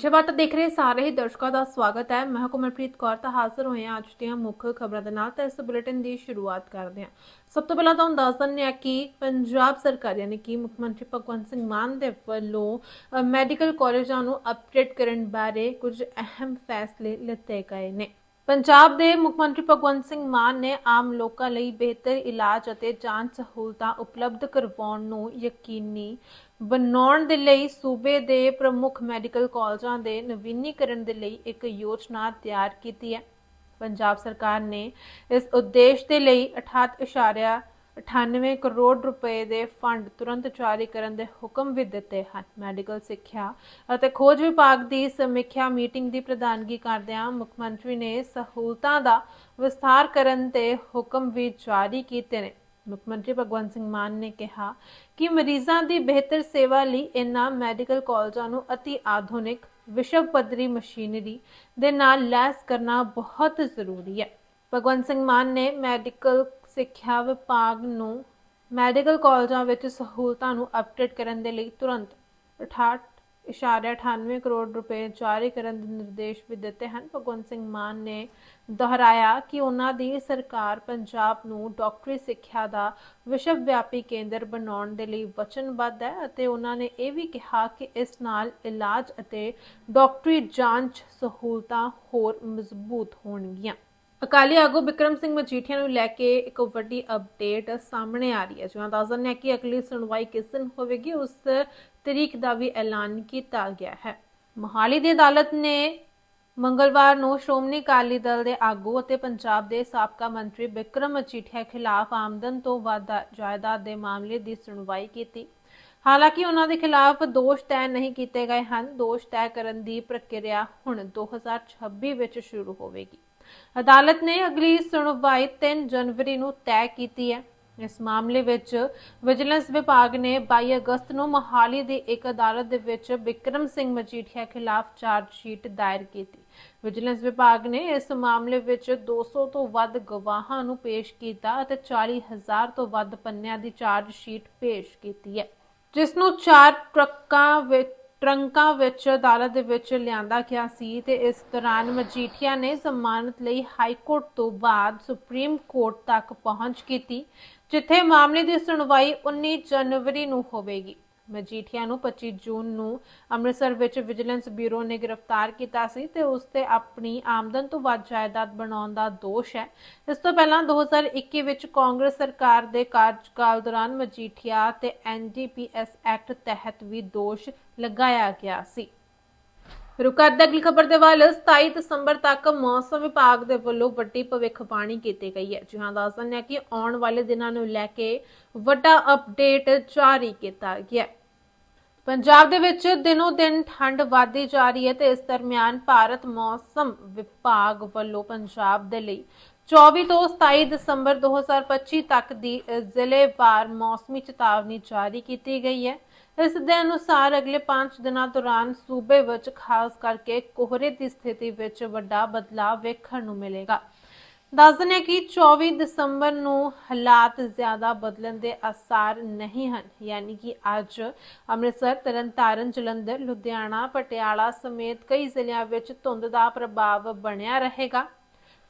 ਵਿਸ਼ਵਵਾਰਤਾ ਦੇਖ ਰਹੇ ਸਾਰੇ ਹੀ ਦਰਸ਼ਕਾਂ ਦਾ ਸਵਾਗਤ ਹੈ। ਮੈਂ ਕੁਮਰਪ੍ਰੀਤ ਕੌਰ, ਤਾਂ ਹਾਜ਼ਰ ਹੋਏ ਹਾਂ ਅੱਜ ਦੀਆਂ ਮੁੱਖ ਖਬਰਾਂ ਦੇ ਨਾਲ। ਤਾਂ ਇਸ ਬੁਲੇਟਿਨ ਦੀ ਸ਼ੁਰੂਆਤ ਕਰਦੇ ਹਾਂ। ਸਭ ਤੋਂ ਪਹਿਲਾਂ ਤੁਹਾਨੂੰ ਦੱਸ ਦਿੰਦੇ ਹਾਂ ਕਿ ਪੰਜਾਬ ਸਰਕਾਰ ਯਾਨੀ ਕਿ ਮੁੱਖ ਮੰਤਰੀ ਭਗਵੰਤ ਸਿੰਘ ਮਾਨ ਦੇ ਵੱਲੋਂ ਮੈਡੀਕਲ ਕਾਲਜਾਂ ਨੂੰ ਅਪਡੇਟ ਕਰਨ ਬਾਰੇ ਕੁਝ ਅਹਿਮ ਫੈਸਲੇ ਲਿੱਤੇ ਗਏ ਨੇ। ਪੰਜਾਬ ਦੇ ਮੁੱਖ ਮੰਤਰੀ ਭਗਵੰਤ ਸਿੰਘ ਮਾਨ ਨੇ ਆਮ ਲੋਕਾਂ ਲਈ ਬਿਹਤਰ ਇਲਾਜ ਅਤੇ ਜਾਂਚ ਸਹੂਲਤਾਂ ਉਪਲਬਧ ਕਰਵਾਉਣ ਨੂੰ ਯਕੀਨੀ ਬਣਾਉਣ ਦੇ ਲਈ ਸੂਬੇ ਦੇ ਪ੍ਰਮੁੱਖ ਮੈਡੀਕਲ ਕਾਲਜਾਂ ਦੇ ਨਵੀਨੀਕਰਨ ਦੇ ਲਈ ਇੱਕ ਯੋਜਨਾ ਤਿਆਰ ਕੀਤੀ ਹੈ। ਪੰਜਾਬ ਸਰਕਾਰ ਨੇ ਇਸ ਉਦੇਸ਼ ਦੇ ਲਈ 68.98 ਕਰੋੜ ਰੁਪਏ ਦੇ ਫੰਡ ਤੁਰੰਤ ਜਾਰੀ ਕਰਨ ਦੇ ਹੁਕਮ ਵੀ ਦਿੱਤੇ ਹਨ। ਮੈਡੀਕਲ ਸਿੱਖਿਆ ਅਤੇ ਖੋਜ ਵਿਭਾਗ ਦੀ ਸਮੀਖਿਆ ਮੀਟਿੰਗ ਦੀ ਪ੍ਰਧਾਨਗੀ ਕਰਦਿਆਂ ਮੁੱਖ ਮੰਤਰੀ ਨੇ ਸਹੂਲਤਾਂ ਦਾ ਵਿਸਥਾਰ ਕਰਨ ਤੇ ਹੁਕਮ ਵੀ ਜਾਰੀ ਕੀਤੇ ਨੇ। ਮੁੱਖ ਮੰਤਰੀ ਭਗਵੰਤ ਸਿੰਘ ਮਾਨ ਨੇ ਕਿਹਾ ਕਿ ਮਰੀਜ਼ਾਂ ਦੀ ਬਿਹਤਰ ਸੇਵਾ ਲਈ ਇਨ੍ਹਾਂ ਮੈਡੀਕਲ ਕਾਲਜਾਂ ਨੂੰ ਅਤੀ ਆਧੁਨਿਕ ਵਿਸ਼ਵ ਪੱਧਰੀ ਮਸ਼ੀਨਰੀ ਦੇ ਨਾਲ ਲੈਸ ਕਰਨਾ ਬਹੁਤ ਜ਼ਰੂਰੀ ਹੈ। ਭਗਵੰਤ ਸਿੰਘ ਮਾਨ ਨੇ ਮੈਡੀਕਲ ਸਿੱਖਿਆ ਵਿਭਾਗ ਨੂੰ ਮੈਡੀਕਲ ਕਾਲਜਾਂ ਵਿੱਚ ਸਹੂਲਤਾਂ ਨੂੰ ਅਪਡੇਟ ਕਰਨ ਦੇ ਲਈ ਤੁਰੰਤ 68.98 ਕਰੋੜ ਰੁਪਏ ਜਾਰੀ ਕਰਨ ਦੇ ਨਿਰਦੇਸ਼ ਵੀ ਦਿੱਤੇ ਹਨ। ਭਗਵੰਤ ਸਿੰਘ ਮਾਨ ਨੇ ਦੁਹਰਾਇਆ ਕਿ ਉਹਨਾਂ ਦੀ ਸਰਕਾਰ ਪੰਜਾਬ ਨੂੰ ਡਾਕਟਰੀ ਸਿੱਖਿਆ ਦਾ ਵਿਸ਼ਵ ਵਿਆਪੀ ਕੇਂਦਰ ਬਣਾਉਣ ਦੇ ਲਈ ਵਚਨਬੱਧ ਹੈ ਅਤੇ ਉਹਨਾਂ ਨੇ ਇਹ ਵੀ ਕਿਹਾ ਕਿ ਇਸ ਨਾਲ ਇਲਾਜ ਅਤੇ ਡਾਕਟਰੀ ਜਾਂਚ ਸਹੂਲਤਾਂ ਹੋਰ ਮਜ਼ਬੂਤ ਹੋਣਗੀਆਂ। ਅਕਾਲੀ ਆਗੂ ਵਿਕਰਮ ਸਿੰਘ ਮਜੀਠੀਆ ਨੂੰ ਲੈ ਕੇ ਇੱਕ ਵੱਡੀ ਅਪਡੇਟ ਸਾਹਮਣੇ ਆ ਰਹੀ ਹੈ। ਜਿਵੇਂ ਦੱਸ ਦਿੰਦੇ ਕਿ ਅਗਲੀ ਸੁਣਵਾਈ ਕਿਸ ਦਿਨ ਹੋਵੇਗੀ, ਉਸ ਤਰੀਕ ਦਾ ਵੀ ਐਲਾਨ ਕੀਤਾ ਗਿਆ ਹੈ। ਮੋਹਾਲੀ ਦੀ ਅਦਾਲਤ ਨੇ ਮੰਗਲਵਾਰ ਨੂੰ ਸ਼੍ਰੋਮਣੀ ਅਕਾਲੀ ਦਲ ਦੇ ਆਗੂ ਅਤੇ ਪੰਜਾਬ ਦੇ ਸਾਬਕਾ ਮੰਤਰੀ ਵਿਕਰਮ ਮਜੀਠੀਆ ਖਿਲਾਫ ਆਮਦਨ ਤੋਂ ਵੱਧ ਜਾਇਦਾਦ ਦੇ ਮਾਮਲੇ ਦੀ ਸੁਣਵਾਈ ਕੀਤੀ। ਹਾਲਾਂਕਿ ਉਹਨਾਂ ਦੇ ਖਿਲਾਫ ਦੋਸ਼ ਤੈਅ ਨਹੀਂ ਕੀਤੇ ਗਏ ਹਨ। ਦੋਸ਼ ਤੈਅ ਕਰਨ ਦੀ ਪ੍ਰਕਿਰਿਆ ਹੁਣ 2026 ਵਿੱਚ ਸ਼ੁਰੂ ਹੋਵੇਗੀ। ਅਦਾਲਤ ਨੇ ਅਗਲੀ ਸੁਣਵਾਈ 3 ਜਨਵਰੀ ਨੂੰ ਤੈਅ ਕੀਤੀ ਹੈ। ਇਸ ਮਾਮਲੇ ਵਿੱਚ ਵਿਜੀਲੈਂਸ ਵਿਭਾਗ ਨੇ 22 ਅਗਸਤ ਨੂੰ ਮੋਹਾਲੀ ਦੀ ਇੱਕ ਅਦਾਲਤ ਦੇ ਵਿੱਚ ਵਿਕਰਮ ਸਿੰਘ ਮਜੀਠੀਆ ਖਿਲਾਫ ਚਾਰਜ ਸ਼ੀਟ ਦਾਇਰ ਕੀਤੀ। ਵਿਜੀਲੈਂਸ ਵਿਭਾਗ ਨੇ ਇਸ ਮਾਮਲੇ ਵਿੱਚ 200 ਤੋਂ ਵੱਧ ਗਵਾਹਾਂ ਨੂੰ ਪੇਸ਼ ਕੀਤਾ ਅਤੇ 40000 ਤੋਂ ਵੱਧ ਪੰਨਿਆਂ ਦੀ ਚਾਰਜ ਸ਼ੀਟ ਪੇਸ਼ ਕੀਤੀ ਹੈ। ਜਿਸ ਨੂੰ ਚਾਰ ਟਰੱਕਾਂ ਵਿੱਚ ਟਰੰਕਾਂ ਵਿੱਚ ਅਦਾਲਤ ਦੇ ਵਿੱਚ ਲਿਆਂਦਾ ਗਿਆ ਸੀ ਤੇ ਇਸ ਦੌਰਾਨ ਮਜੀਠੀਆ ਨੇ ਜ਼ਮਾਨਤ ਲਈ ਹਾਈ ਕੋਰਟ ਤੋਂ ਬਾਅਦ ਸੁਪਰੀਮ ਕੋਰਟ ਤੱਕ ਪਹੁੰਚ ਕੀਤੀ, ਜਿੱਥੇ ਮਾਮਲੇ ਦੀ ਸੁਣਵਾਈ 19 ਜਨਵਰੀ ਨੂੰ ਹੋਵੇਗੀ। ਮਜੀਠੀਆ ਨੂੰ 25 ਜੂਨ ਨੂੰ ਅੰਮ੍ਰਿਤਸਰ ਵਿੱਚ ਵਿਜੀਲੈਂਸ ਬਿਊਰੋ ਨੇ ਗ੍ਰਿਫਤਾਰ ਕੀਤਾ ਸੀ ਤੇ ਉਸ ਤੇ ਆਪਣੀ ਆਮਦਨ ਤੋਂ ਵੱਧ ਜਾਇਦਾਦ ਬਣਾਉਣ ਦਾ ਦੋਸ਼ ਹੈ। ਇਸ ਤੋਂ ਪਹਿਲਾਂ 2021 ਵਿੱਚ ਕਾਂਗਰਸ ਸਰਕਾਰ ਦੇ ਕਾਰਜਕਾਲ ਦੌਰਾਨ ਮਜੀਠੀਆ ਤੇ ਐਨਡੀਪੀਐਸ ਐਕਟ ਤਹਿਤ ਵੀ ਦੋਸ਼ ਲਗਾਇਆ ਗਿਆ ਸੀ। ਰੁਕਾਦਾ ਅਗਲੀ ਖਬਰ ਦੇ ਵੱਲ 27 ਦਸੰਬਰ ਤੱਕ ਮੌਸਮ ਵਿਭਾਗ ਦੇ ਵੱਲੋਂ ਵੱਡੀ ਭਵਿੱਖਬਾਣੀ ਕੀਤੀ ਗਈ ਹੈ। ਜਿਹਾਂ ਦੱਸ ਦਿੰਦੇ ਹਾਂ ਕਿ ਆਉਣ ਵਾਲੇ ਦਿਨਾਂ ਨੂੰ ਲੈ ਕੇ ਵੱਡਾ ਅਪਡੇਟ ਜਾਰੀ ਕੀਤਾ ਗਿਆ ਹੈ। ਪੰਜਾਬ ਦੇ ਵਿੱਚ ਦਿਨੋ ਦਿਨ ਠੰਡ ਵਧਦੀ ਜਾ ਰਹੀ ਹੈ ਤੇ ਇਸ ਦਰਮਿਆਨ ਭਾਰਤ ਮੌਸਮ ਵਿਭਾਗ ਵੱਲੋਂ ਪੰਜਾਬ ਦੇ ਲਈ 24 ਤੋਂ 27 ਦਸੰਬਰ 2025 ਤੱਕ ਦੀ ਜ਼ਿਲ੍ਹੇਵਾਰ ਮੌਸਮੀ ਚੇਤਾਵਨੀ ਜਾਰੀ ਕੀਤੀ ਗਈ ਹੈ। ਇਸ ਦੇ ਅਨੁਸਾਰ ਅਗਲੇ 5 ਦਿਨਾਂ ਦੌਰਾਨ ਸੂਬੇ ਵਿੱਚ ਖਾਸ ਕਰਕੇ ਕੋਹਰੇ ਦੀ ਸਥਿਤੀ ਵਿੱਚ ਵੱਡਾ ਬਦਲਾਅ ਵੇਖਣ ਨੂੰ ਮਿਲੇਗਾ। ਦੱਸ ਦਿੰਦੇ ਹਾਂ ਕਿ 24 ਦਸੰਬਰ ਨੂੰ ਹਾਲਾਤ ਜ਼ਿਆਦਾ ਬਦਲਣ ਦੇ ਆਸਾਰ ਨਹੀਂ ਹਨ। ਯਾਨੀ ਕਿ ਅੱਜ ਅੰਮ੍ਰਿਤਸਰ, ਤਰਨਤਾਰਨ, ਜਲੰਧਰ, ਲੁਧਿਆਣਾ, ਪਟਿਆਲਾ ਸਮੇਤ ਕਈ ਜ਼ਿਲ੍ਹਿਆਂ ਵਿੱਚ ਧੁੰਦ ਦਾ ਪ੍ਰਭਾਵ ਬਣਿਆ ਰਹੇਗਾ।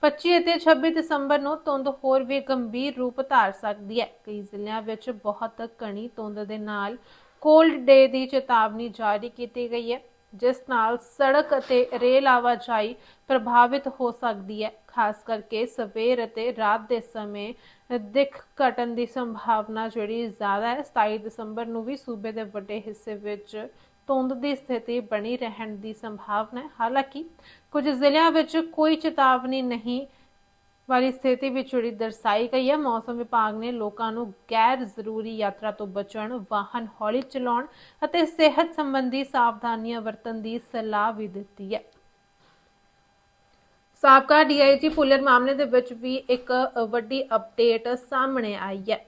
25 ਅਤੇ 26 ਦਸੰਬਰ ਨੂੰ ਧੁੰਦ ਹੋਰ ਵੀ ਗੰਭੀਰ ਰੂਪ ਧਾਰ ਸਕਦੀ ਹੈ। ਕਈ ਜ਼ਿਲ੍ਹਿਆਂ ਵਿੱਚ ਬਹੁਤ ਘਣੀ ਧੁੰਦ ਦੇ ਨਾਲ ਕੋਲਡ ਡੇ ਦੀ ਚੇਤਾਵਨੀ ਜਾਰੀ ਕੀਤੀ ਗਈ ਹੈ। ਜਿਸ ਨਾਲ ਸੜਕ ਅਤੇ ਰੇਲ ਆਵਾਜਾਈ ਪ੍ਰਭਾਵਿਤ ਹੋ ਸਕਦੀ ਹੈ, ਖਾਸ ਕਰਕੇ ਸਵੇਰ ਅਤੇ ਰਾਤ ਦੇ ਸਮੇਂ ਦਿੱਖ ਘਟਣ ਦੀ ਸੰਭਾਵਨਾ ਜਿਹੜੀ ਜ਼ਿਆਦਾ ਹੈ 27 ਦਸੰਬਰ ਨੂੰ ਵੀ ਸੂਬੇ ਦੇ ਵੱਡੇ ਹਿੱਸੇ ਵਿੱਚ ਧੁੰਦ ਦੀ ਸਥਿਤੀ ਬਣੀ ਰਹਿਣ ਦੀ ਸੰਭਾਵਨਾ ਹੈ। ਹਾਲਾਂਕਿ ਕੁਝ ਜ਼ਿਲ੍ਹਿਆਂ ਵਿੱਚ ਕੋਈ ਚੇਤਾਵਨੀ ਨਹੀਂ ਵਾਲੀ ਸਥਿਤੀ ਵਿੱਚ ਜਿਹੜੀ ਦਰਸਾਈ ਗਈ ਹੈ। ਮੌਸਮ ਵਿਭਾਗ ਨੇ ਲੋਕਾਂ ਨੂੰ ਗੈਰ ਜ਼ਰੂਰੀ ਯਾਤਰਾ ਤੋਂ ਬਚਣ, ਵਾਹਨ ਹੌਲੀ ਚਲਾਉਣ ਅਤੇ ਸਿਹਤ ਸੰਬੰਧੀ ਸਾਵਧਾਨੀਆਂ ਵਰਤਣ ਦੀ ਸਲਾਹ ਵੀ ਦਿੱਤੀ ਹੈ। ਸਾਬਕਾ ਡੀਆਈਜੀ ਪੁਲਰ ਮਾਮਲੇ ਦੇ ਵਿੱਚ ਵੀ ਇੱਕ ਵੱਡੀ ਅਪਡੇਟ ਸਾਹਮਣੇ ਆਈ ਹੈ।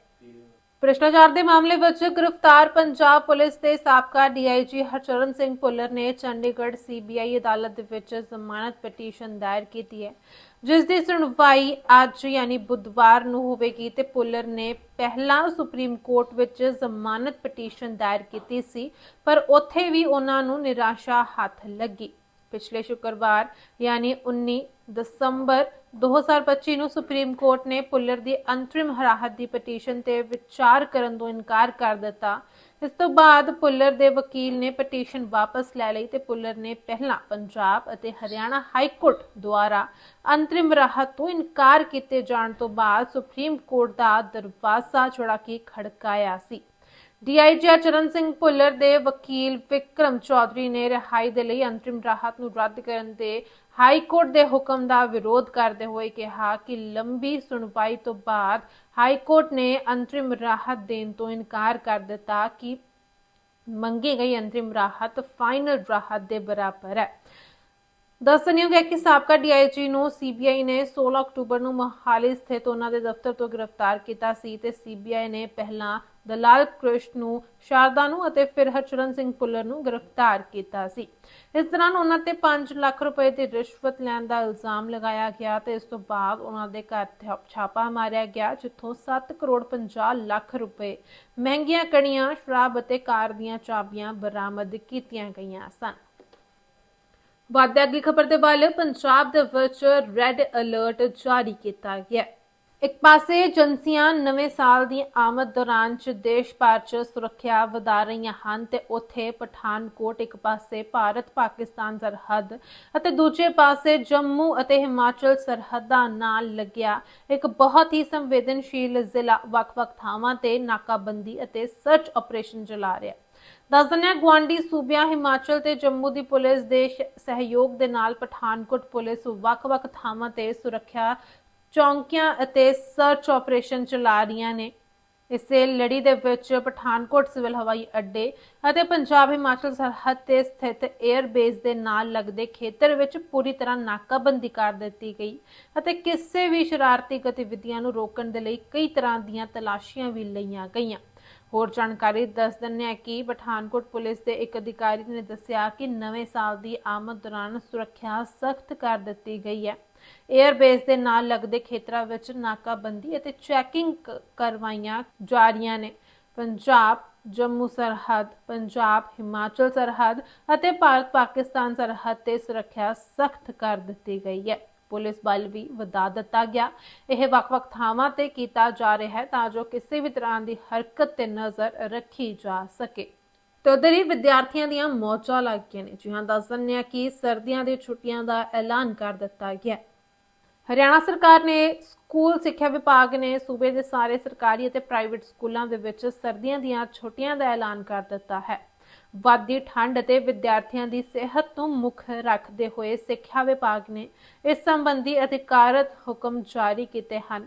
ਭ੍ਰਿਸ਼ਟਾਚਾਰ ਦੇ ਮਾਮਲੇ ਵਿੱਚ ਗ੍ਰਿਫਤਾਰ ਪੰਜਾਬ ਪੁਲਿਸ ਦੇ ਸਾਬਕਾ ਡੀਆਈਜੀ ਹਰਚਰਨ ਸਿੰਘ ਪੁੱਲਰ ਨੇ ਚੰਡੀਗੜ੍ਹ ਸੀਬੀਆਈ ਅਦਾਲਤ ਦੇ ਵਿੱਚ ਜ਼ਮਾਨਤ ਪਟੀਸ਼ਨ ਦਾਇਰ ਕੀਤੀ ਹੈ। ਜਿਸ ਦੀ ਸੁਣਵਾਈ ਅੱਜ ਯਾਨੀ ਬੁੱਧਵਾਰ ਨੂੰ ਹੋਵੇਗੀ ਤੇ ਪੁੱਲਰ ਨੇ ਪਹਿਲਾਂ ਸੁਪਰੀਮ ਕੋਰਟ ਵਿੱਚ ਜ਼ਮਾਨਤ ਪਟੀਸ਼ਨ ਦਾਇਰ ਕੀਤੀ ਸੀ, ਪਰ ਉੱਥੇ ਵੀ ਉਹਨਾਂ ਨੂੰ ਨਿਰਾਸ਼ਾ ਹੱਥ ਲੱਗੀ। ਪਿਛਲੇ ਸ਼ੁੱਕਰਵਾਰ ਯਾਨੀ 19 ਦਸੰਬਰ 2025 ਨੂੰ ਸੁਪਰੀਮ ਕੋਰਟ ਨੇ ਪੁੱਲਰ ਦੀ ਅੰਤਰਿਮ ਹਰਾਹਤ ਦੀ ਪਟੀਸ਼ਨ ਤੇ ਵਿਚਾਰ ਕਰਨ ਤੋਂ ਇਨਕਾਰ ਕਰ ਦਿੱਤਾ। ਇਸ ਤੋਂ ਬਾਅਦ ਪੁੱਲਰ ਦੇ ਵਕੀਲ ਨੇ ਪਟੀਸ਼ਨ ਵਾਪਸ ਲੈ ਲਈ ਤੇ ਪੁੱਲਰ ਨੇ ਪਹਿਲਾਂ ਪੰਜਾਬ ਅਤੇ ਹਰਿਆਣਾ ਹਾਈ ਕੋਰਟ ਦੁਆਰਾ ਅੰਤਰਿਮ ਰਾਹਤ ਤੋਂ ਇਨਕਾਰ ਕੀਤੇ ਜਾਣ ਤੋਂ ਬਾਅਦ ਸੁਪਰੀਮ ਕੋਰਟ ਦਾ ਦਰਵਾਜ਼ਾ ਛੁੜਾ ਕੇ ਖੜਕਾਇਆ ਸੀ। ਡੀਆਈਜੀ ਚਰਨ ਸਿੰਘ ਭੁੱਲਰ ਦੇ ਵਕੀਲ ਵਿਕਰਮ ਚੌਧਰੀ ਨੇ ਰਿਹਾਈ ਦੇ ਲਈ ਅੰਤਰਿਮ ਰਾਹਤ ਨੂੰ ਰੱਦ ਕਰਨ ਦੇ ਹਾਈ ਕੋਰਟ ਦੇ ਹੁਕਮ ਦਾ ਵਿਰੋਧ ਕਰਦੇ ਹੋਏ ਕਿਹਾ ਕਿ ਲੰਬੀ ਸੁਣਵਾਈ ਤੋਂ ਬਾਅਦ ਹਾਈ ਕੋਰਟ ਨੇ ਅੰਤਰਿਮ ਰਾਹਤ ਦੇਣ ਤੋਂ ਇਨਕਾਰ ਕਰ ਦਿੱਤਾ ਕਿ ਮੰਗੀ ਗਈ ਅੰਤਰਿਮ ਰਾਹਤ, ਫਾਈਨਲ ਰਾਹਤ ਦੇ ਬਰਾਬਰ ਹੈ। ਦੱਸਣਯੋਗ ਹੈ ਕਿ ਸਾਬਕਾ ਡੀਆਈਜੀ ਨੂੰ ਸੀਬੀਆਈ ਨੇ 16 ਅਕਤੂਬਰ ਨੂੰ ਮੋਹਾਲੀ ਸਥਿਤ ਉਹਨਾਂ ਦੇ ਦਫ਼ਤਰ ਤੋਂ ਗ੍ਰਿਫਤਾਰ ਕੀਤਾ ਸੀ ਤੇ ਸੀਬੀਆਈ ਨੇ ਪਹਿਲਾਂ ਦਲਾਲ ਕ੍ਰਿਸ਼ਨ ਨੂੰ, ਸ਼ਾਰਦਾ ਨੂੰ ਅਤੇ ਫਿਰ ਹਰਚਰਨ ਸਿੰਘ ਪੁੱਲਰ ਨੂੰ ਗ੍ਰਿਫਤਾਰ ਕੀਤਾ ਸੀ। ਇਸ ਦੌਰਾਨ ਉਹਨਾਂ ਤੇ 5 ਲੱਖ ਰੁਪਏ ਦੀ ਰਿਸ਼ਵਤ ਲੈਣ ਦਾ ਇਲਜ਼ਾਮ ਲਗਾਇਆ ਗਿਆ ਤੇ ਇਸ ਤੋਂ ਬਾਅਦ ਉਹਨਾਂ ਦੇ ਘਰ ਛਾਪਾ ਮਾਰਿਆ ਗਿਆ, ਜਿੱਥੋਂ 7 ਕਰੋੜ 50 ਲੱਖ ਰੁਪਏ ਮਹਿੰਗੀਆਂ ਕਣੀਆਂ, ਸ਼ਰਾਬ ਅਤੇ ਕਾਰ ਦੀਆਂ ਚਾਬੀਆਂ ਬਰਾਮਦ ਕੀਤੀਆਂ ਗਈਆਂ ਸਨ। ਵਾਧੇ ਅਗਲੀ ਖਬਰ ਦੇ ਵੱਲ, ਪੰਜਾਬ ਦੇ ਵਿੱਚ ਰੈੱਡ ਅਲਰਟ ਜਾਰੀ ਕੀਤਾ ਗਿਆ ਹੈ। ਇੱਕ ਪਾਸੇ ਏਜੰਸੀਆਂ ਨਵੇਂ ਸਾਲ ਦੀ ਆਮਦ ਦੌਰਾਨ ਚ ਦੇਸ਼ ਭਰ ਚ ਸੁਰੱਖਿਆ ਵਧਾ ਰਹੀਆਂ ਹਨ ਤੇ ਉੱਥੇ ਪਠਾਨਕੋਟ ਇੱਕ ਪਾਸੇ ਭਾਰਤ, ਪਾਕਿਸਤਾਨ ਸਰਹੱਦ ਅਤੇ ਦੂਜੇ ਪਾਸੇ ਜੰਮੂ ਅਤੇ ਹਿਮਾਚਲ ਸਰਹੱਦਾਂ ਨਾਲ ਲੱਗਿਆ ਇੱਕ ਬਹੁਤ ਹੀ ਸੰਵੇਦਨਸ਼ੀਲ ਜ਼ਿਲ੍ਹਾ ਵੱਖ-ਵੱਖ ਥਾਵਾਂ ਤੇ ਨਾਕਾਬੰਦੀ ਅਤੇ ਸਰਚ ਆਪਰੇਸ਼ਨ ਚਲਾ ਰਿਹਾ ਦੱਸ ਦਿੰਦੇ ਹਾਂ, ਗੁਆਂਢੀ ਸੂਬਿਆਂ, ਹਿਮਾਚਲ ਤੇ ਜੰਮੂ ਦੀ ਪੁਲਿਸ ਦੇ ਸਹਿਯੋਗ ਦੇ ਨਾਲ ਪਠਾਨਕੋਟ ਪੁਲਿਸ ਵੱਖ-ਵੱਖ ਥਾਵਾਂ ਤੇ ਸੁਰੱਖਿਆ ਚੌਂਕੀਆਂ ਅਤੇ ਸਰਚ ਆਪਰੇਸ਼ਨ ਚਲਾ ਰਹੀਆਂ ਨੇ। ਇਸੇ ਲੜੀ ਦੇ ਵਿੱਚ ਪਠਾਨਕੋਟ ਸਿਵਲ ਹਵਾਈ ਅੱਡੇ ਅਤੇ ਪੰਜਾਬ ਹਿਮਾਚਲ ਸਰਹੱਦ ਤੇ ਸਥਿਤ 에ਅਰ ਬੇਸ ਦੇ ਨਾਲ ਲੱਗਦੇ ਖੇਤਰ ਵਿੱਚ ਪੂਰੀ ਤਰ੍ਹਾਂ ਨਾਕਾਬੰਦੀ ਕਰ ਦਿੱਤੀ ਗਈ ਅਤੇ ਕਿਸੇ ਵੀ ਸ਼ਰਾਰਤੀ ਗਤੀਵਿਧੀਆਂ ਨੂੰ ਰੋਕਣ ਦੇ ਲਈ ਕਈ ਤਰ੍ਹਾਂ ਦੀਆਂ ਤਲਾਸ਼ੀਆਂ ਵੀ ਲਈਆਂ ਗਈਆਂ। ਹੋਰ ਜਾਣਕਾਰੀ ਦੱਸ ਦਿੰਦੇ ਹਾਂ ਕਿ ਪਠਾਨਕੋਟ ਪੁਲਿਸ ਦੇ ਇੱਕ ਅਧਿਕਾਰੀ ਨੇ ਦੱਸਿਆ ਕਿ ਨਵੇਂ ਸਾਲ ਦੀ ਆਮਦ ਦੌਰਾਨ ਸੁਰੱਖਿਆ ਸਖਤ ਕਰ ਦਿੱਤੀ ਗਈ ਹੈ। 에ਅਰ ਬੇਸ ਦੇ ਨਾਲ ਲੱਗਦੇ ਖੇਤਰਾਂ ਵਿੱਚ ਨਾਕਾਬੰਦੀ ਅਤੇ ਚੈਕਿੰਗ ਕਰਵਾਈਆਂ ਜਾ ਰਹੀਆਂ ਨੇ। ਪੰਜਾਬ, ਜੰਮੂ ਸਰਹੱਦ, ਪੰਜਾਬ, ਹਿਮਾਚਲ ਸਰਹੱਦ ਅਤੇ ਭਾਰਤ ਪਾਕਿਸਤਾਨ ਸਰਹੱਦ ਤੇ ਸੁਰੱਖਿਆ ਸਖਤ ਕਰ ਦਿੱਤੀ ਗਈ ਹੈ। ਪੁਲਿਸ ਬਲ ਵੀ ਵਧਾ ਦਿੱਤਾ ਗਿਆ। ਇਹ ਵੱਖ-ਵੱਖ ਥਾਵਾਂ ਤੇ ਕੀਤਾ ਜਾ ਰਿਹਾ ਹੈ ਤਾਂ ਜੋ ਕਿਸੇ ਵੀ ਤਰ੍ਹਾਂ ਦੀ ਹਰਕਤ ਤੇ ਨਜ਼ਰ ਰੱਖੀ ਜਾ ਸਕੇ। ਤੇ ਉਧਰ ਹੀ ਵਿਦਿਆਰਥੀਆਂ ਦੀਆਂ ਮੌਜਾਂ ਲੱਗ ਗਈਆਂ ਨੇ। ਜੀ ਦੱਸ ਦਿੰਦੇ ਆ ਕਿ ਸਰਦੀਆਂ ਦੀਆਂ ਛੁੱਟੀਆਂ ਦਾ ਐਲਾਨ ਕਰ ਦਿੱਤਾ ਗਿਆ ਹਰਿਆਣਾ ਸਰਕਾਰ ਨੇ ਸਕੂਲ ਸਿੱਖਿਆ ਵਿਭਾਗ ਨੇ ਸੂਬੇ ਦੇ ਸਾਰੇ ਸਰਕਾਰੀ ਅਤੇ ਪ੍ਰਾਈਵੇਟ ਸਕੂਲਾਂ ਦੇ ਵਿੱਚ ਸਰਦੀਆਂ ਦੀਆਂ ਛੁੱਟੀਆਂ ਦਾ ਐਲਾਨ ਕਰ ਦਿੱਤਾ ਹੈ। ਵਾਧੀ ਠੰਡ ਅਤੇ ਵਿਦਿਆਰਥੀਆਂ ਦੀ ਸਿਹਤ ਨੂੰ ਮੁੱਖ ਰੱਖਦੇ ਹੋਏ ਸਿੱਖਿਆ ਵਿਭਾਗ ਨੇ ਇਸ ਸੰਬੰਧੀ ਅਧਿਕਾਰਤ ਹੁਕਮ ਜਾਰੀ ਕੀਤੇ ਹਨ।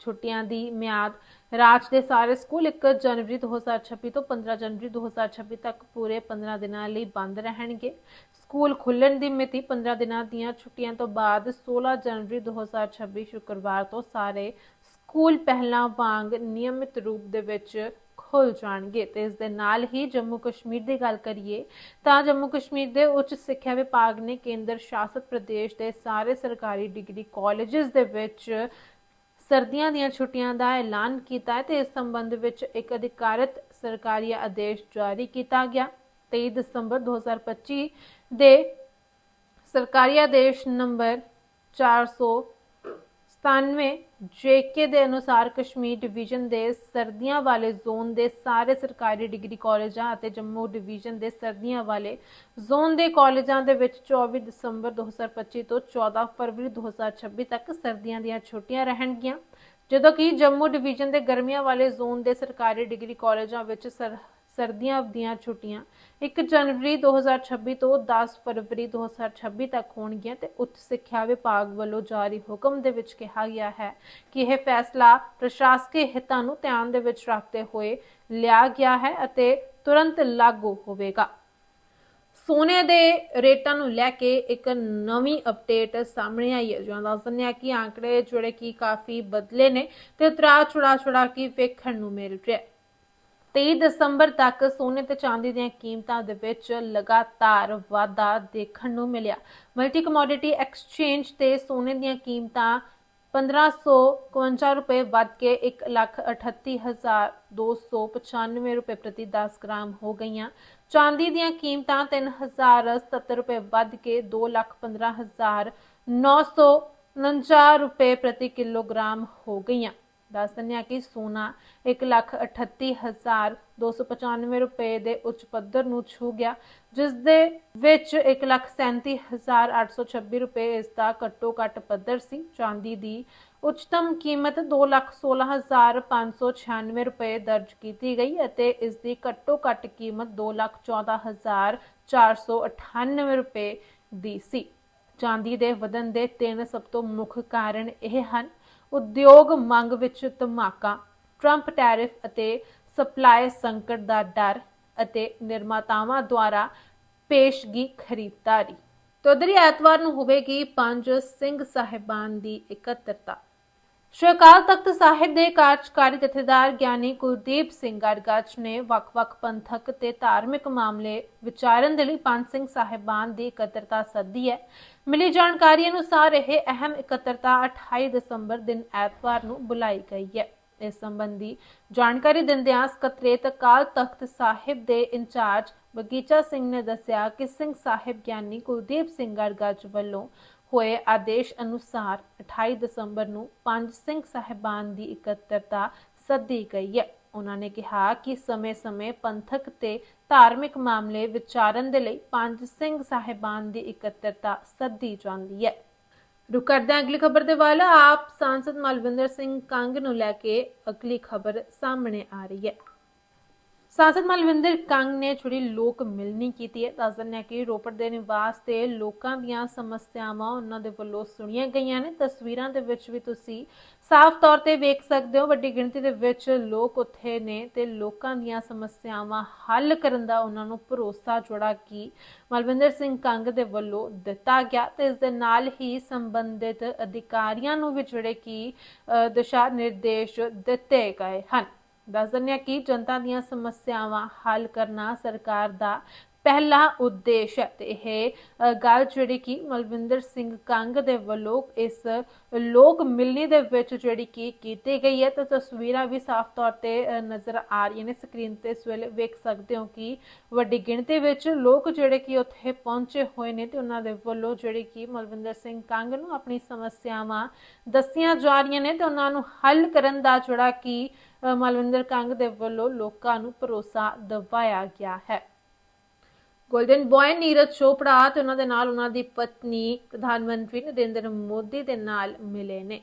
ਛੁੱਟੀਆਂ ਦੀ ਮਿਆਦ ਰਾਜ ਦੇ ਸਾਰੇ ਸਕੂਲ 1 ਜਨਵਰੀ 2026 ਤੋਂ 15 ਜਨਵਰੀ 2026 ਤੱਕ ਪੂਰੇ 15 ਦਿਨਾਂ ਲਈ ਬੰਦ ਰਹਿਣਗੇ। ਸਕੂਲ ਖੁੱਲਣ ਦੀ ਮਿਤੀ 15 ਦਿਨਾਂ ਦੀਆਂ ਛੁੱਟੀਆਂ ਤੋਂ ਬਾਅਦ 16 ਜਨਵਰੀ 2026 ਸ਼ੁੱਕਰਵਾਰ ਤੋਂ ਸਾਰੇ ਸਕੂਲ ਪਹਿਲਾਂ ਵਾਂਗ ਨਿਯਮਿਤ ਰੂਪ ਦੇ ਵਿੱਚ ਖੁੱਲ ਜਾਣਗੇ ਤੇ ਇਸ ਦੇ ਨਾਲ ਹੀ ਜੰਮੂ ਕਸ਼ਮੀਰ ਦੀ ਗੱਲ ਕਰੀਏ ਤਾਂ ਜੰਮੂ ਕਸ਼ਮੀਰ ਦੇ ਉੱਚ ਸਿੱਖਿਆ ਵਿਭਾਗ ਨੇ ਕੇਂਦਰ ਸ਼ਾਸਿਤ ਪ੍ਰਦੇਸ਼ ਦੇ ਸਾਰੇ ਸਰਕਾਰੀ ਡਿਗਰੀ ਕਾਲਜਸ ਦੇ ਵਿੱਚ ਸਰਦੀਆਂ ਦੀਆਂ ਛੁੱਟੀਆਂ ਦਾ ਐਲਾਨ ਕੀਤਾ ਹੈ ਤੇ ਇਸ ਸੰਬੰਧ ਵਿੱਚ ਇੱਕ ਅਧਿਕਾਰਤ ਸਰਕਾਰੀ ਆਦੇਸ਼ ਜਾਰੀ ਕੀਤਾ ਗਿਆ। 23 ਦਸੰਬਰ 2025 ਦੇ ਸਰਕਾਰੀ ਆਦੇਸ਼ ਨੰਬਰ 497 ਜੇਕੇ ਦੇ ਅਨੁਸਾਰ ਕਸ਼ਮੀਰ ਡਿਵੀਜ਼ਨ ਦੇ ਸਰਦੀਆਂ ਵਾਲੇ ਜ਼ੋਨ ਦੇ ਸਾਰੇ ਸਰਕਾਰੀ ਡਿਗਰੀ ਕਾਲਜਾਂ ਅਤੇ ਜੰਮੂ ਡਿਵੀਜ਼ਨ ਦੇ ਸਰਦੀਆਂ ਵਾਲੇ ਜ਼ੋਨ ਦੇ ਕਾਲਜਾਂ ਦੇ ਵਿੱਚ 24 ਦਸੰਬਰ 2025 ਤੋਂ 14 ਫਰਵਰੀ 2026 ਤੱਕ ਸਰਦੀਆਂ ਦੀਆਂ ਛੁੱਟੀਆਂ ਰਹਿਣਗੀਆਂ। ਜਦੋਂ ਕਿ ਜੰਮੂ ਡਿਵੀਜ਼ਨ ਦੇ ਗਰਮੀਆਂ ਵਾਲੇ ਜ਼ੋਨ ਦੇ ਸਰਕਾਰੀ ਡਿਗਰੀ ਕਾਲਜਾਂ ਵਿੱਚ ਸਰ- ਸਰਦੀਆਂ ਦੀਆਂ ਛੁੱਟੀਆਂ। 1 ਜਨਵਰੀ 2026 ਤੋਂ 10 ਫਰਵਰੀ 2026 ਤੱਕ ਹੋਣਗੀਆਂ ਤੇ ਉੱਚ ਸਿੱਖਿਆ ਵਿਭਾਗ ਵੱਲੋਂ ਜਾਰੀ ਹੁਕਮ ਦੇ ਵਿੱਚ ਕਿਹਾ ਗਿਆ ਹੈ ਕਿ ਇਹ ਫੈਸਲਾ ਪ੍ਰਸ਼ਾਸਕੀ ਹਿੱਤਾਂ ਨੂੰ ਧਿਆਨ ਦੇ ਵਿੱਚ ਰੱਖਦੇ ਹੋਏ ਲਿਆ ਗਿਆ ਹੈ ਅਤੇ ਤੁਰੰਤ ਲਾਗੂ ਹੋਵੇਗਾ। ਸੋਨੇ ਦੇ ਰੇਟਾਂ ਨੂੰ ਲੈ ਕੇ ਇੱਕ ਨਵੀਂ ਅਪਡੇਟ ਸਾਹਮਣੇ ਆਈ ਹੈ। ਜੋ ਦੱਸ ਦਿੰਦੇ ਆ ਕਿ ਆંકੜੇ ਜਿਹੜੇ ਕਿ ਕਾਫੀ ਬਦਲੇ ਨੇ ਤੇ ਉਤਰਾ ਚੜਾ ਚੜਾ ਕੇ ਵੇਖਣ ਨੂੰ ਮਿਲ ਰਿਹਾ 23 ਦਸੰਬਰ ਤੱਕ ਸੋਨੇ ਤੇ ਚਾਂਦੀ ਦੀਆਂ ਕੀਮਤਾਂ ਦੇ ਵਿੱਚ ਲਗਾਤਾਰ ਵਾਧਾ ਦੇਖਣ ਨੂੰ ਮਿਲਿਆ। ਮਲਟੀ ਕਮੋਡਿਟੀ ਐਕਸਚੇਂਜ ਤੇ ਸੋਨੇ ਦੀਆਂ ਕੀਮਤਾਂ 1551 ਰੁਪਏ ਵੱਧ ਕੇ 138295 ਰੁਪਏ ਪ੍ਰਤੀ 10 ਗ੍ਰਾਮ ਹੋ ਗਈਆਂ। ਚਾਂਦੀ ਦੀਆਂ ਕੀਮਤਾਂ 3070 ਰੁਪਏ ਵੱਧ ਕੇ 215949 ਰੁਪਏ ਪ੍ਰਤੀ ਕਿਲੋਗ੍ਰਾਮ ਹੋ ਗਈਆਂ। ਦੱਸ ਦਿੰਦੇ ਹਾਂ ਕਿ ਸੋਨਾ 138295 ਰੁਪਏ ਦੇ ਉੱਚ ਪੱਧਰ ਨੂੰ ਛੂ ਗਿਆ, ਜਿਸ ਦੇ ਵਿੱਚ 137826 ਰੁਪਏ ਇਸ ਦਾ ਘੱਟੋ ਘੱਟ ਪੱਧਰ ਸੀ। ਚਾਂਦੀ ਦੀ ਉੱਚਤਮ ਕੀਮਤ 216596 ਰੁਪਏ ਦਰਜ ਕੀਤੀ ਗਈ ਅਤੇ ਇਸ ਦੀ ਘੱਟੋ ਘੱਟ ਕੀਮਤ 214498 ਰੁਪਏ ਦੀ ਸੀ। ਚਾਂਦੀ ਦੇ ਵਧਣ ਦੇ ਤਿੰਨ ਸਭ ਤੋਂ ਮੁੱਖ ਕਾਰਨ ਇਹ ਹਨ ਉਦਯੋਗ ਮੰਗ ਵਿੱਚ ਧਮਾਕਾ ਟਰੰਪ ਟੈਰਿਫ ਅਤੇ ਸਪਲਾਈ ਸੰਕਟ ਦਾ ਡਰ ਅਤੇ ਨਿਰਮਾਤਾਵਾਂ ਦੁਆਰਾ ਪੇਸ਼ਗੀ ਖਰੀਦਦਾਰੀ। ਤੋਦਰੀ ਐਤਵਾਰ ਨੂੰ ਹੋਵੇਗੀ ਪੰਜ ਸਿੰਘ ਸਾਹਿਬਾਨ ਦੀ ਇਕੱਤਰਤਾ। ਸ਼੍ਰੀ ਅਕਾਲ ਤਖਤ ਸਾਹਿਬ ਦੇ ਕਾਰਜਕਾਰੀ ਜਥੇਦਾਰ ਗਿਆਨੀ ਗੁਰਦੀਪ ਸਿੰਘ ਗੜਗੱਜ ਨੇ ਵੱਖ-ਵੱਖ ਪੰਥਕ ਤੇ ਧਾਰਮਿਕ ਮਾਮਲੇ ਵਿਚਾਰਨ ਦੇ ਲਈ ਪੰਜ ਸਿੰਘ ਸਾਹਿਬਾਨ ਦੀ ਇਕੱਤਰਤਾ ਸੱਦੀ ਹੈ। ਮਿਲੀ ਜਾਣਕਾਰੀ ਅਨੁਸਾਰ ਇਹ ਅਹਿਮ ਇਕੱਤਰਤਾ 28 ਦਸੰਬਰ ਦਿਨ ਐਤਵਾਰ ਨੂੰ ਬੁਲਾਈ ਗਈ ਹੈ। ਇਸ ਸੰਬੰਧੀ ਜਾਣਕਾਰੀ ਦਿੰਦਿਆਂ ਸਕੱਤਰੇਤ ਅਕਾਲ ਤਖਤ ਸਾਹਿਬ ਦੇ ਇੰਚਾਰਜ ਬਗੀਚਾ ਸਿੰਘ ਨੇ ਦੱਸਿਆ ਕਿ ਸਿੰਘ ਸਾਹਿਬ ਗਿਆਨੀ ਕੁਲਦੀਪ ਸਿੰਘ ਗੜਗੱਜ ਵੱਲੋਂ ਹੋਏ ਆਦੇਸ਼ ਅਨੁਸਾਰ 28 ਦਸੰਬਰ ਨੂੰ ਪੰਜ ਸਿੰਘ ਸਾਹਿਬਾਨ ਦੀ ਇਕੱਤਰਤਾ ਸੱਦੀ ਗਈ ਹੈ। ਉਹਨਾਂ ਨੇ ਕਿਹਾ ਕਿ ਸਮੇਂ-ਸਮੇਂ ਪੰਥਕ ਤੇ ਧਾਰਮਿਕ ਮਾਮਲੇ ਵਿਚਾਰਨ ਦੇ ਲਈ ਪੰਜ ਸਿੰਘ ਸਾਹਿਬਾਨ ਦੀ ਇਕੱਤਰਤਾ ਸੱਦੀ ਜਾਂਦੀ ਹੈ। ਰੁਕ ਕਰਦੇ ਹਾਂ ਅਗਲੀ ਖਬਰ ਦੇ ਵੱਲ ਆਪ ਸਾਂਸਦ ਮਲਵਿੰਦਰ ਸਿੰਘ ਕੰਗ ਨੂੰ ਲੈ ਕੇ ਅਗਲੀ ਖਬਰ ਸਾਹਮਣੇ ਆ ਰਹੀ ਹੈ। ਸਾਂਸਦ ਮਲਵਿੰਦਰ ਕੰਗ ਨੇ ਛੁੜੀ ਲੋਕ ਮਿਲਣੀ ਕੀਤੀ ਹੈ ਦੱਸ ਦਿੰਦੇ ਕਿ ਰੋਪੜ ਦੇ ਨਿਵਾਸ ਤੇ ਲੋਕਾਂ ਦੀਆਂ ਸਮੱਸਿਆਵਾਂ ਉਹਨਾਂ ਦੇ ਵੱਲੋਂ ਸੁਣੀਆਂ ਗਈਆਂ ਨੇ ਤਸਵੀਰਾਂ ਦੇ ਵਿੱਚ ਵੀ ਤੁਸੀਂ ਸਾਫ਼ ਤੌਰ ਤੇ ਵੇਖ ਸਕਦੇ ਹੋ ਵੱਡੀ ਗਿਣਤੀ ਦੇ ਵਿੱਚ ਲੋਕ ਉੱਥੇ ਨੇ ਤੇ ਲੋਕਾਂ ਦੀਆਂ ਸਮੱਸਿਆਵਾਂ ਹੱਲ ਕਰਨ ਦਾ ਉਹਨਾਂ ਨੂੰ ਭਰੋਸਾ ਜੁੜਾ ਕਿ ਮਲਵਿੰਦਰ ਸਿੰਘ ਕੰਗ ਦੇ ਵੱਲੋਂ ਦਿੱਤਾ ਗਿਆ ਤੇ ਇਸ ਦੇ ਨਾਲ ਹੀ ਸੰਬੰਧਿਤ ਅਧਿਕਾਰੀਆਂ ਨੂੰ ਵੀ ਜਿਹੜੇ ਕਿ ਦਿਸ਼ਾ ਨਿਰਦੇਸ਼ ਦਿੱਤੇ ਗਏ ਹਨ ਦੱਸ ਦਿੰਦੇ ਆ ਕਿ ਜਨਤਾ ਦੀਆਂ ਸਮੱਸਿਆਵਾਂ ਹੱਲ ਕਰਨਾ ਸਰਕਾਰ ਦਾ ਪਹਿਲਾ ਉਦੇਸ਼ ਹੈ ਤੇ ਇਹ ਗੱਲ ਜਿਹੜੀ ਕਿ ਮਲਵਿੰਦਰ ਸਿੰਘ ਕੰਗ ਦੇ ਵੱਲੋਂ ਇਸ ਲੋਕ ਮਿਲਣੀ ਦੇ ਵਿੱਚ ਜਿਹੜੀ ਕਿ ਕੀਤੀ ਗਈ ਹੈ, ਤਾਂ ਤਸਵੀਰਾਂ ਵੀ ਸਾਫ਼ ਤੌਰ ਤੇ ਨਜ਼ਰ ਆ ਰਹੀਆਂ ਨੇ ਸਕਰੀਨ ਤੇ। ਇਸ ਵੇਲੇ ਵੇਖ ਸਕਦੇ ਹੋ ਕਿ ਵੱਡੀ ਗਿਣਤੀ ਵਿੱਚ ਲੋਕ ਜਿਹੜੇ ਕਿ ਉੱਥੇ ਪਹੁੰਚੇ ਹੋਏ ਨੇ ਤੇ ਉਹਨਾਂ ਦੇ ਵੱਲੋਂ ਜਿਹੜੇ ਕਿ ਮਲਵਿੰਦਰ ਸਿੰਘ ਕੰਗ ਨੂੰ ਆਪਣੀ ਸਮੱਸਿਆਵਾਂ ਦੱਸੀਆਂ ਜਾ ਰਹੀਆਂ ਨੇ ਤੇ ਉਹਨਾਂ ਨੂੰ ਹੱਲ ਕਰਨ ਦਾ ਜਿਹੜਾ ਕਿ ਮਲਵਿੰਦਰ ਕੰਗ ਦੇ ਵੱਲੋਂ ਲੋਕਾਂ ਨੂੰ ਭਰੋਸਾ ਦਿਵਾਇਆ ਗਿਆ ਹੈ। ਗੋਲਡਨ ਬॉय ਨੀਰਜ ਚੋਪੜਾ ਤੇ ਉਹਨਾਂ ਦੇ ਨਾਲ ਉਹਨਾਂ ਦੀ ਪਤਨੀ ਪ੍ਰਧਾਨ ਮੰਤਰੀ ਨਰਿੰਦਰ ਮੋਦੀ ਦੇ ਨਾਲ ਮਿਲੇ ਨੇ।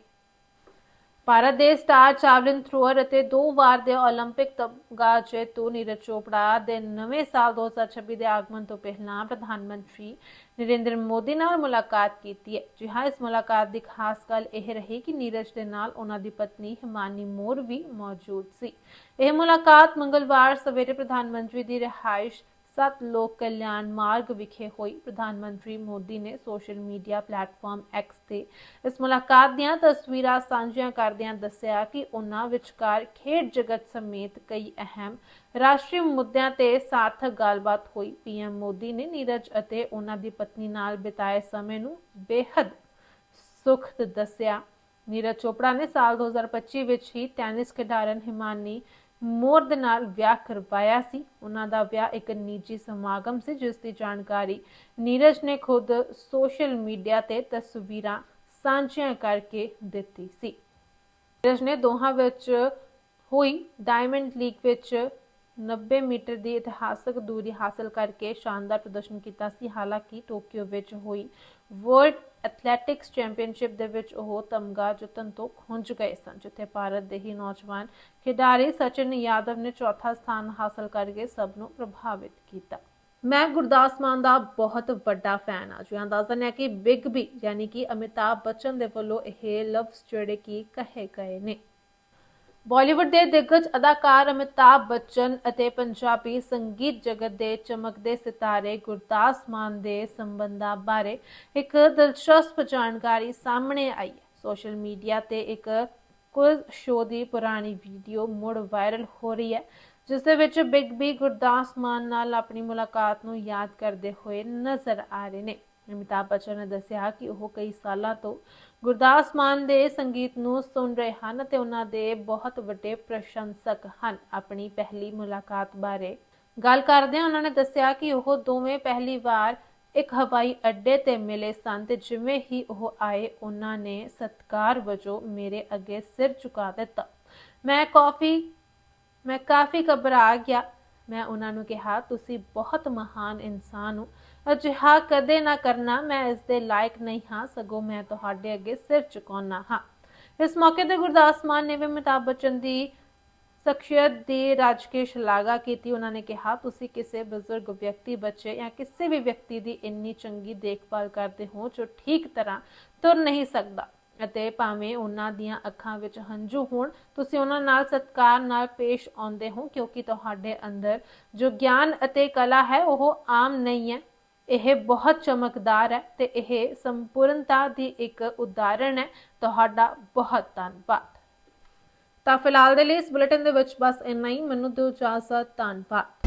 ਭਾਰਤ ਦੇ ਸਟਾਰ ਚਾਵਲਿਨ ਥਰੋਅਰ ਅਤੇ ਦੋ ਵਾਰ ਦੇ 올림픽 ਤਮਗਾ ਜੇਤੂ ਨੀਰਜ ਚੋਪੜਾ ਦੇ ਨਵੇਂ ਸਾਲ 2026 ਦੇ ਆਗਮਨ ਤੋਂ ਪਹਿਲਾਂ ਪ੍ਰਧਾਨ ਮੰਤਰੀ ਨਰਿੰਦਰ ਮੋਦੀ ਨਾਲ ਮੁਲਾਕਾਤ ਕੀਤੀ ਹੈ। ਜੀ ਹਾਂ, ਇਸ ਮੁਲਾਕਾਤ ਦੀ ਖਾਸ ਗੱਲ ਇਹ ਰਹੀ ਕਿ ਨੀਰਜ ਦੇ ਨਾਲ ਉਹਨਾਂ ਦੀ ਪਤਨੀ ਹਿਮਾਨੀ ਮੋਰ ਵੀ ਮੌਜੂਦ ਸੀ। ਇਹ ਮੁਲਾਕਾਤ ਮੰਗਲਵਾਰ ਸਵੇਰੇ ਪ੍ਰਧਾਨ ਮੰਤਰੀ ਦੀ ਰਿਹਾਇਸ਼ ਸਤ ਲੋਕ ਕਲਿਆਣ ਮਾਰਗ ਵਿਖੇ ਹੋਈ ਪ੍ਰਧਾਨ ਮੰਤਰੀ ਮੋਦੀ ਨੇ ਸੋਸ਼ਲ ਮੀਡੀਆ ਪਲੇਟਫਾਰਮ ਐਕਸ ਤੇ ਇਸ ਮੁਲਾਕਾਤ ਦੀਆਂ ਤਸਵੀਰਾਂ ਸਾਂਝੀਆਂ ਕਰਦਿਆਂ ਦੱਸਿਆ ਕਿ ਉਹਨਾਂ ਵਿਚਕਾਰ ਖੇਡ ਜਗਤ ਸਮੇਤ ਕਈ ਅਹਿਮ ਰਾਸ਼ਟਰੀ ਮੁੱਦਿਆਂ ਤੇ ਸਾਰਥਕ ਗੱਲਬਾਤ ਹੋਈ। ਪੀਐਮ ਮੋਦੀ ਨੇ ਨੀਰਜ ਅਤੇ ਉਹਨਾਂ ਦੀ ਪਤਨੀ ਨਾਲ ਬਿਤਾਏ ਸਮੇਂ ਨੂੰ ਬੇहद ਸੁਖਦ ਦੱਸਿਆ। ਨੀਰਜ ਚੋਪੜਾ ਨੇ ਸਾਲ 2025 ਵਿੱਚ ਹੀ ਟੈਨਿਸ ਖਿਡਾਰਨ ਹਿਮਾਨੀ ਮੋਰ ਦੇ ਨਾਲ ਵਿਆਹ ਕਰਵਾਇਆ ਸੀ। ਉਹਨਾਂ ਦਾ ਵਿਆਹ ਇੱਕ ਨਿੱਜੀ ਸਮਾਗਮ ਸੀ, ਜਿਸ ਦੀ ਜਾਣਕਾਰੀ ਨੀਰਜ ਨੇ ਖੁਦ ਸੋਸ਼ਲ ਮੀਡੀਆ ਤੇ ਤਸਵੀਰਾਂ ਸਾਂਝੀਆਂ ਕਰਕੇ ਦਿੱਤੀ ਸੀ। ਨੀਰਜ ਨੇ ਦੋਹਾਂ ਵਿੱਚ ਹੋਈ ਡਾਇਮੰਡ ਲੀਗ ਵਿੱਚ 90 ਮੀਟਰ ਦੀ ਇਤਿਹਾਸਕ ਦੂਰੀ ਹਾਸਲ ਕਰਕੇ ਸ਼ਾਨਦਾਰ ਪ੍ਰਦਰਸ਼ਨ ਕੀਤਾ ਸੀ। ਹਾਲਾਂਕਿ ਟੋਕੀਓ ਵਿੱਚ ਹੋਈ ਵਰਲਡ ਐਥਲੈਟਿਕਸ ਚੈਂਪੀਅਨਸ਼ਿਪ ਦੇ ਵਿੱਚ ਉਹ ਤਮਗਾ ਜਿੱਤਣ ਤੋਂ ਖੁੰਝ ਗਏ ਸਨ, ਜਿੱਥੇ ਭਾਰਤ ਦੇ ਹੀ ਨੌਜਵਾਨ ਖਿਡਾਰੀ ਸਚਿਨ ਯਾਦਵ ਨੇ ਚੌਥਾ ਸਥਾਨ ਹਾਸਲ ਕਰਕੇ ਸਭ ਨੂੰ ਪ੍ਰਭਾਵਿਤ ਕੀਤਾ। ਮੈਂ ਗੁਰਦਾਸ ਮਾਨ ਦਾ ਬਹੁਤ ਵੱਡਾ ਫੈਨ ਆ ਜਿਵੇਂ ਦੱਸ ਦਿੰਦੇ ਕਿ ਬਿਗ ਬੀ, ਯਾਨੀ ਕਿ ਅਮਿਤਾਭ ਬੱਚਨ ਦੇ ਵੱਲੋਂ ਇਹ ਲਫ਼ਜ਼ ਜਿਹੜੇ ਕਿ ਕਹੇ ਗਏ ਨੇ। ਬਾਲੀਵੁੱਡ ਦੇ ਦਿੱਗਜ ਅਦਾਕਾਰ ਅਮਿਤਾਭ ਬੱਚਨ ਅਤੇ ਪੰਜਾਬੀ ਸੰਗੀਤ ਜਗਤ ਦੇ ਚਮਕਦੇ ਸਿਤਾਰੇ ਗੁਰਦਾਸ ਮਾਨ ਦੇ ਸੰਬੰਧਾਂ ਬਾਰੇ ਇੱਕ ਦਿਲਚਸਪ ਜਾਣਕਾਰੀ ਸਾਹਮਣੇ ਆਈ ਹੈ। ਸੋਸ਼ਲ ਮੀਡੀਆ ਤੇ ਇੱਕ ਕੁਇਜ਼ ਸ਼ੋਅ ਦੀ ਪੁਰਾਣੀ ਵੀਡੀਓ ਮੁੜ ਵਾਇਰਲ ਹੋ ਰਹੀ ਹੈ, ਜਿਸ ਦੇ ਵਿੱਚ ਬਿਗ ਬੀ ਗੁਰਦਾਸ ਮਾਨ ਨਾਲ ਆਪਣੀ ਮੁਲਾਕਾਤ ਨੂੰ ਯਾਦ ਕਰਦੇ ਹੋਏ ਨਜ਼ਰ ਆ ਰਹੇ ਨੇ। ਅਮਿਤਾਭ ਬੱਚਨ ਨੇ ਦੱਸਿਆ ਕਿ ਉਹ ਕਈ ਸਾਲਾਂ ਤੋਂ ਗੁਰਦਾਸ ਮਾਨ ਦੇ ਸੰਗੀਤ ਨੂੰ ਸੁਣ ਰਹੇ ਹਨ ਤੇ ਉਹਨਾਂ ਦੇ ਬਹੁਤ ਵੱਡੇ ਪ੍ਰਸ਼ੰਸਕ ਹਨ। ਆਪਣੀ ਪਹਿਲੀ ਮੁਲਾਕਾਤ ਬਾਰੇ ਗੱਲ ਕਰਦਿਆਂ ਉਹਨਾਂ ਨੇ ਦੱਸਿਆ ਕਿ ਉਹ ਦੋਵੇਂ ਪਹਿਲੀ ਵਾਰ ਇੱਕ ਹਵਾਈ ਅੱਡੇ ਤੇ ਮਿਲੇ ਸਨ ਤੇ ਜਿਵੇਂ ਹੀ ਉਹ ਆਏ, ਉਹਨਾਂ ਨੇ ਸਤਕਾਰ ਵਜੋਂ ਮੇਰੇ ਅੱਗੇ ਸਿਰ ਝੁਕਾ ਦਿੱਤਾ। ਮੈਂ ਕਾਫੀ ਮੈਂ ਕਾਫੀ ਘਬਰਾ ਗਿਆ। ਮੈਂ ਉਹਨਾਂ ਨੂੰ ਕਿਹਾ, ਤੁਸੀਂ ਬਹੁਤ ਮਹਾਨ ਇਨਸਾਨ ਹੋ। ਅਜਿਹਾ ਕਦੇ ਨਾ ਕਰਨਾ, ਮੈਂ ਇਸ ਦੇ ਲਾਇਕ ਨਹੀਂ ਹਾਂ, ਸਗੋਂ ਮੈਂ ਤੁਹਾਡੇ ਅੱਗੇ ਸਿਰ ਝੁਕਾਉਣਾ ਹਾਂ। ਇਸ ਮੌਕੇ ਤੇ ਗੁਰਦਾਸ ਮਾਨ ਨੇ ਵੀ ਅਮਿਤਾਭ ਬਚਨ ਦੀ ਸ਼ਖਸੀਅਤ ਦੀ ਰਾਜਕੀय ਸ਼ਲਾਘਾ ਕੀਤੀ। ਉਹਨਾਂ ਨੇ ਕਿਹਾ, ਤੁਸੀਂ ਕਿਸੇ ਬਜ਼ੁਰਗ ਵਿਅਕਤੀ ਬੱਚੇ ਜਾਂ ਕਿਸੇ ਵੀ ਵਿਅਕਤੀ ਦੀ ਇੰਨੀ ਚੰਗੀ ਦੇਖਭਾਲ ਕਰਦੇ ਹੋ ਜੋ ਠੀਕ ਤਰ੍ਹਾਂ ਤੁਰ ਨਹੀਂ ਸਕਦਾ ਅਤੇ ਭਾਵੇਂ ਉਹਨਾਂ ਦੀਆਂ ਅੱਖਾਂ ਵਿੱਚ ਹੰਝੂ ਹੋਣ, ਤੁਸੀਂ ਉਹਨਾਂ ਨਾਲ ਸਤਿਕਾਰ ਨਾਲ ਪੇਸ਼ ਆਉਂਦੇ ਹੋ ਕਿਉਂਕਿ ਤੁਹਾਡੇ ਅੰਦਰ ਜੋ ਗਿਆਨ ਅਤੇ ਕਲਾ ਹੈ, ਉਹ ਆਮ ਨਹੀਂ ਹੈ। ਇਹ ਬਹੁਤ ਚਮਕਦਾਰ ਹੈ ਤੇ ਇਹ ਸੰਪੂਰਨਤਾ ਦੀ ਇੱਕ ਉਦਾਹਰਣ ਹੈ। ਤੁਹਾਡਾ ਬਹੁਤ ਧੰਨਵਾਦ। ਤਾਂ ਫਿਲਹਾਲ ਦੇ ਲਈ ਇਸ ਬੁਲੇਟਿਨ ਦੇ ਵਿੱਚ ਬਸ ਇੰਨਾ ਹੀ। ਮੈਨੂੰ ਦਿਓ ਇਜਾਜ਼ਤ। ਧੰਨਵਾਦ।